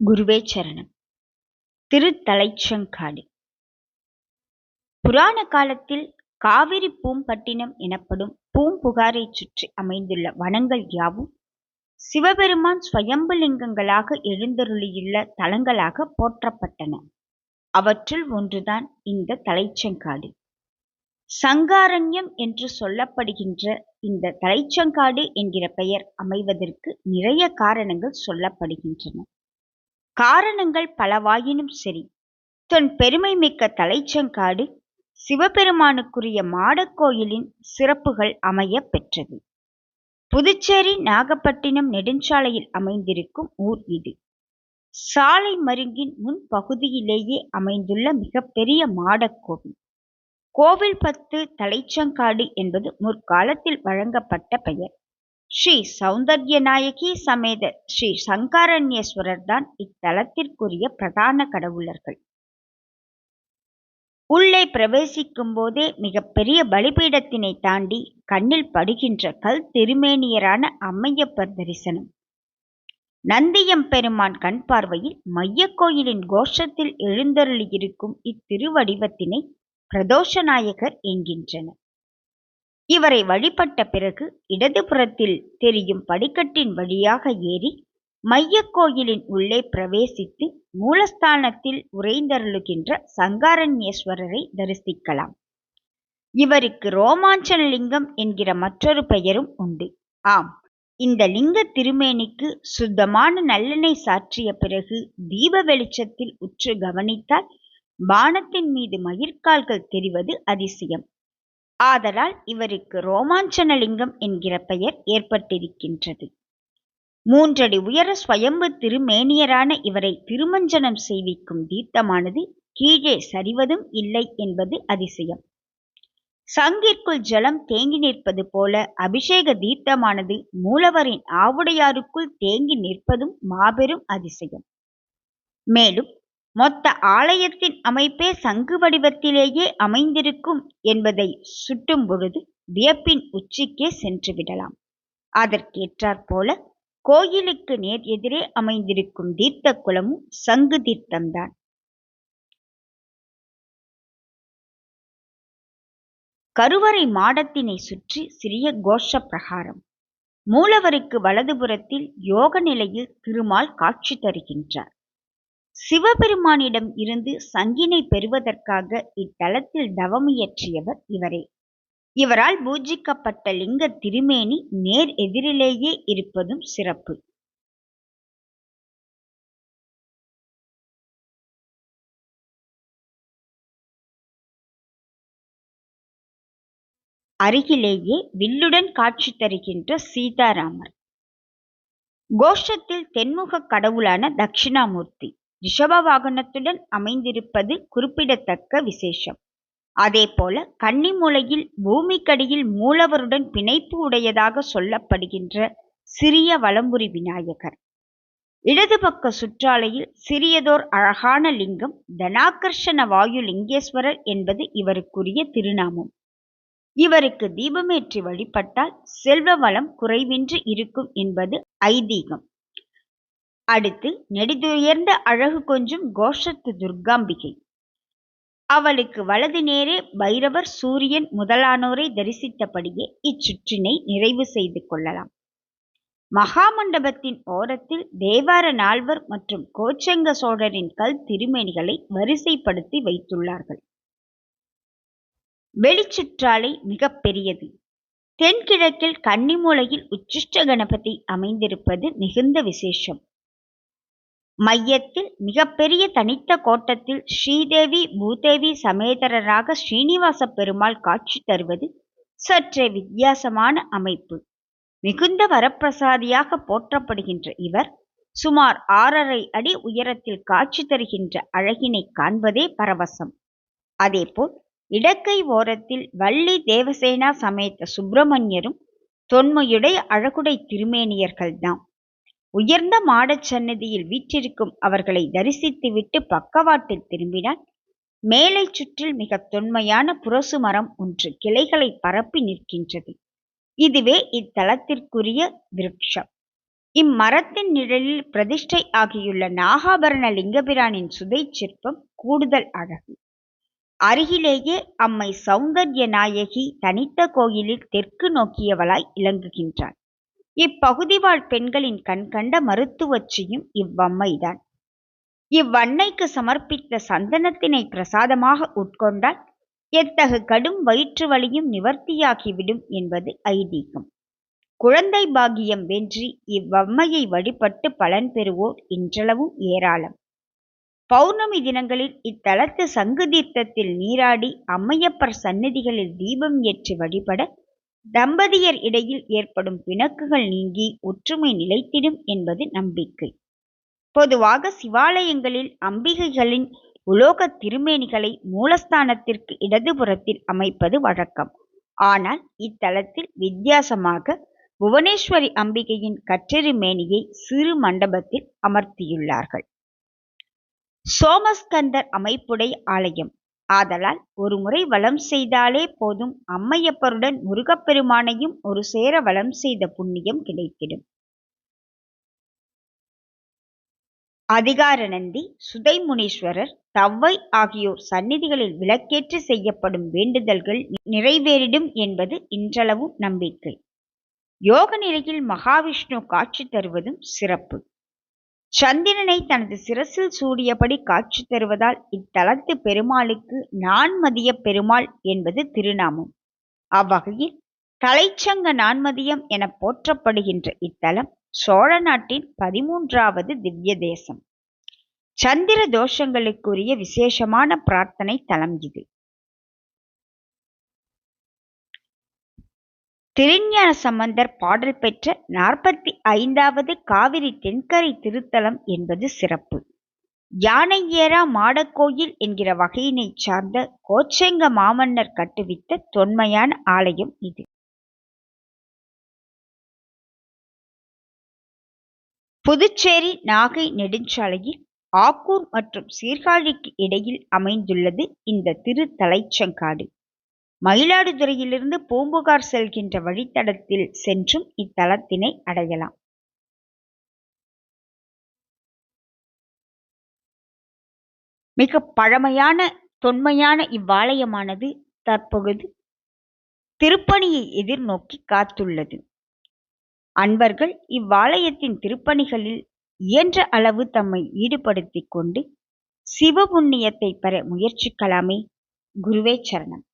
குருவே சரணம். திருத்தலைச்சங்காடு புராண காலத்தில் காவிரி பூம்பட்டினம் எனப்படும் பூம்புகாரைச் சுற்றி அமைந்துள்ள வனங்கள் யாவும் சிவபெருமான் ஸ்வயம்புலிங்கங்களாக எழுந்தருளியுள்ள தலங்களாக போற்றப்பட்டன. அவற்றுள் ஒன்றுதான் இந்த தலைச்சங்காடு சங்காரண்யம் என்று சொல்லப்படுகின்ற இந்த தலைச்சங்காடு என்கிற பெயர் அமைவதற்கு நிறைய காரணங்கள் சொல்லப்படுகின்றன. காரணங்கள் பலவாயினும் சரி. தன் பெருமை மிக்க தலைச்சங்காடு சிவபெருமானுக்குரிய மாடக்கோயிலின் சிறப்புகள் அமைய பெற்றது. புதுச்சேரி நாகப்பட்டினம் நெடுஞ்சாலையில் அமைந்திருக்கும் ஊர் இது. சாலை மருங்கின் முன் பகுதியிலேயே அமைந்துள்ள மிகப்பெரிய மாடக்கோவில் கோவில் பத்து தலைச்சங்காடு என்பது முற்காலத்தில் வழங்கப்பட்ட பெயர். ஸ்ரீ சௌந்தர்யநாயகி சமேத ஸ்ரீ சங்காரண்யேஸ்வரர் தான் இத்தலத்திற்குரிய பிரதான கடவுளர்கள். உள்ளே பிரவேசிக்கும் போதே மிகப்பெரிய பலிபீடத்தினை தாண்டி கண்ணில் படுகின்ற கல் திருமேனியரான அம்மையப்பர் தரிசனம். நந்தியம் பெருமான் கண் பார்வையில் மையக்கோயிலின் கோஷத்தில் எழுந்தருளியிருக்கும் இத்திருவடிவத்தினை பிரதோஷநாயகர் என்கின்றனர். இவரை வழிபட்ட பிறகு இடதுபுறத்தில் தெரியும் படிக்கட்டின் வழியாக ஏறி மையக்கோயிலின் உள்ளே பிரவேசித்து மூலஸ்தானத்தில் உறைந்தருளுகின்ற சங்காரண்யேஸ்வரரை தரிசிக்கலாம். இவருக்கு ரோமாஞ்சன லிங்கம் என்கிற மற்றொரு பெயரும் உண்டு. ஆம் இந்த லிங்க திருமேனிக்கு சுத்தமான நல்லெண்ணெய் சாற்றிய பிறகு தீப வெளிச்சத்தில் உற்று கவனித்தால் பானத்தின் மீது மயிர்கால்கள் தெரிவது அதிசயம். ஆதலால் இவருக்கு ரோமாஞ்சனலிங்கம் என்கிற பெயர் ஏற்பட்டிருக்கின்றது. மூன்றடி உயர ஸ்வயம்பு திருமேனியரான இவரை திருமஞ்சனம் செய்விக்கும் தீர்த்தமானது கீழே சரிவதும் இல்லை என்பது அதிசயம். சங்கிற்குள் ஜலம் தேங்கி நிற்பது போல அபிஷேக தீர்த்தமானது மூலவரின் ஆவுடையாருக்குள் தேங்கி நிற்பதும் மாபெரும் அதிசயம். மேலும் மொத்த ஆலயத்தின் அமைப்பே சங்கு வடிவத்திலேயே அமைந்திருக்கும் என்பதை சுட்டும் பொழுது வியப்பின் உச்சிக்கே சென்று விடலாம். அதற்கேற்றாற்போல கோயிலுக்கு நேர் எதிரே அமைந்திருக்கும் தீர்த்த குளமும் சங்கு தீர்த்தம்தான். கருவறை மாடத்தினை சுற்றி சிறிய கோஷ பிரகாரம். மூலவருக்கு வலதுபுறத்தில் யோக நிலையில் திருமால் காட்சி தருகின்றார். சிவபெருமானிடம் இருந்து சங்கினை பெறுவதற்காக இத்தலத்தில் தவமியற்றியவர் இவரே. இவரால் பூஜிக்கப்பட்ட லிங்க திருமேனி நேர் எதிரிலேயே இருப்பதும் சிறப்பு. அருகிலேயே வில்லுடன் காட்சி தருகின்ற சீதாராமர். கோஷத்தில் தென்முக கடவுளான தட்சிணாமூர்த்தி. ரிஷப வாகனத்துடன் அமைந்திருப்பது குறிப்பிடத்தக்க விசேஷம். அதேபோல கன்னிமூலையில் பூமிக்கடியில் மூலவருடன் பிணைப்பு உடையதாக சொல்லப்படுகின்ற சிறிய வலம்புரி விநாயகர். இடது பக்க சுற்றாலையில் சிறியதோர் அழகான லிங்கம் தனாகர்ஷண வாயு லிங்கேஸ்வரர் என்பது இவருக்குரிய திருநாமம். இவருக்கு தீபமேற்றி வழிபட்டால் செல்வ வளம் குறைவின்றி இருக்கும் என்பது ஐதீகம். அடுத்து நெடிதுயர்ந்த அழகு கொஞ்சும் கோஷத்து துர்காம்பிகை. அவளுக்கு வலது நேரே பைரவர் சூரியன் முதலானோரை தரிசித்தபடியே இச்சுற்றினை நிறைவு செய்து கொள்ளலாம். மகாமண்டபத்தின் ஓரத்தில் தேவார நால்வர் மற்றும் கோச்சங்க சோழரின் கல் திருமேனிகளை வரிசைப்படுத்தி வைத்துள்ளார்கள். வெளிச்சுற்றாலை மிக பெரியது. தென்கிழக்கில் கன்னிமூலையில் உச்சிஷ்ட கணபதி அமைந்திருப்பது மிகுந்த விசேஷம். மையத்தில் மிகப்பெரிய தனித்த கோட்டத்தில் ஸ்ரீதேவி பூதேவி சமேதரராக ஸ்ரீனிவாச பெருமாள் காட்சி தருவது சற்றே வித்தியாசமான அமைப்பு. மிகுந்த வரப்பிரசாதியாக போற்றப்படுகின்ற இவர் சுமார் ஆறரை அடி உயரத்தில் காட்சி தருகின்ற அழகினை காண்பதே பரவசம். அதேபோல் இடக்கை ஓரத்தில் வள்ளி தேவசேனா சமேத்த சுப்பிரமணியரும் தொன்மையுடைய அழகுடை திருமேனியர்கள்தாம் உயர்ந்த மாடச் சன்னதியில் வீற்றிருக்கும் அவர்களை தரிசித்துவிட்டு பக்கவாட்டில் திரும்பினான். மேலை சுற்றில் மிக தொன்மையான புரசு மரம் ஒன்று கிளைகளை பரப்பி நிற்கின்றது. இதுவே இத்தலத்திற்குரிய விருட்சம். இம்மரத்தின் நிழலில் பிரதிஷ்டை ஆகியுள்ள நாகாபரண லிங்கபிரானின் சுதை சிற்பம் கூடுதல் அழகு. அருகிலேயே அம்மை சௌந்தர்ய நாயகி தனித்த கோயிலில் தெற்கு நோக்கியவளாய் இலங்குகின்றாள் இப்பகுதி வாழ் பெண்களின் கண்கண்ட மருத்துவச்சியும் இவ்வம்மைதான். இவ்வன்னைக்கு சமர்ப்பித்த சந்தனத்தினை பிரசாதமாக உட்கொண்டால் எத்தகு கடும் வயிற்று வலியும் நிவர்த்தியாகிவிடும் என்பது ஐதீகம். குழந்தை பாகியம் வென்றி இவ்வம்மையை வழிபட்டு பலன் பெறுவோர் இன்றளவும் ஏராளம். பௌர்ணமி தினங்களில் இத்தலத்து சங்கு தீர்த்தத்தில் நீராடி அம்மையப்பர் சந்நிதிகளில் தீபம் ஏற்றி வழிபட தம்பதியர் இடையில் ஏற்படும் பிணக்குகள் நீங்கி ஒற்றுமை நிலைத்திடும் என்பது நம்பிக்கை. பொதுவாக சிவாலயங்களில் அம்பிகைகளின் உலோக திருமேனிகளை மூலஸ்தானத்திற்கு இடதுபுறத்தில் அமைப்பது வழக்கம். ஆனால் இத்தலத்தில் வித்தியாசமாக புவனேஸ்வரி அம்பிகையின் கற்றெருமேனியை சிறு மண்டபத்தில் அமர்த்தியுள்ளார்கள். சோமஸ்கந்தர் அமைப்புடைய ஆலயம். ஆதலால் ஒரு முறை வலம் செய்தாலே போதும். அம்மையப்பருடன் முருகப்பெருமானையும் ஒரு சேர வலம் செய்த புண்ணியம் கிடைத்திடும். அதிகாரநந்தி சுதைமுனீஸ்வரர் தவ்வை ஆகியோர் சந்நிதிகளில் விளக்கேற்று செய்யப்படும் வேண்டுதல்கள் நிறைவேறிடும் என்பது இன்றளவும் நம்பிக்கை. யோக நிலையில் மகாவிஷ்ணு காட்சி தருவதும் சிறப்பு. சந்திரனை தனது சிரசில் சூடியபடி காட்சி தருவதால் இத்தலத்து பெருமாளுக்கு நான்மதிய பெருமாள் என்பது திருநாமம். அவ்வகையில் தலைச்சங்க நான்மதியம் என போற்றப்படுகின்ற இத்தலம் சோழ நாட்டின் பதிமூன்றாவது திவ்ய தேசம். சந்திர தோஷங்களுக்குரிய விசேஷமான பிரார்த்தனை தலம் இது. திருஞான சம்பந்தர் பாடல் பெற்ற நாற்பத்தி ஐந்தாவது காவிரி தென்கரை திருத்தலம் என்பது சிறப்பு. யானையேரா மாடக்கோயில் என்கிற வகையினைச் சார்ந்த கோச்செங்க மாமன்னர் கட்டுவித்த தொன்மையான ஆலயம் இது. புதுச்சேரி நாகை நெடுஞ்சாலையில் ஆக்கூர் மற்றும் சீர்காழிக்கு இடையில் அமைந்துள்ளது இந்த திருத்தலைச்சங்காடு மயிலாடுதுறையிலிருந்து பூம்புகார் செல்கின்ற வழித்தடத்தில் சென்றும் இத்தலத்தினை அடையலாம். மிக பழமையான தொன்மையான இவ்வாலயமானது தற்பொழுது திருப்பணியை எதிர்நோக்கி காத்துள்ளது. அன்பர்கள் இவ்வாலயத்தின் திருப்பணிகளில் இயன்ற அளவு தம்மை ஈடுபடுத்திக் கொண்டு சிவபுண்ணியத்தை பெற முயற்சிக்கலாமே. குருவே சரணம்.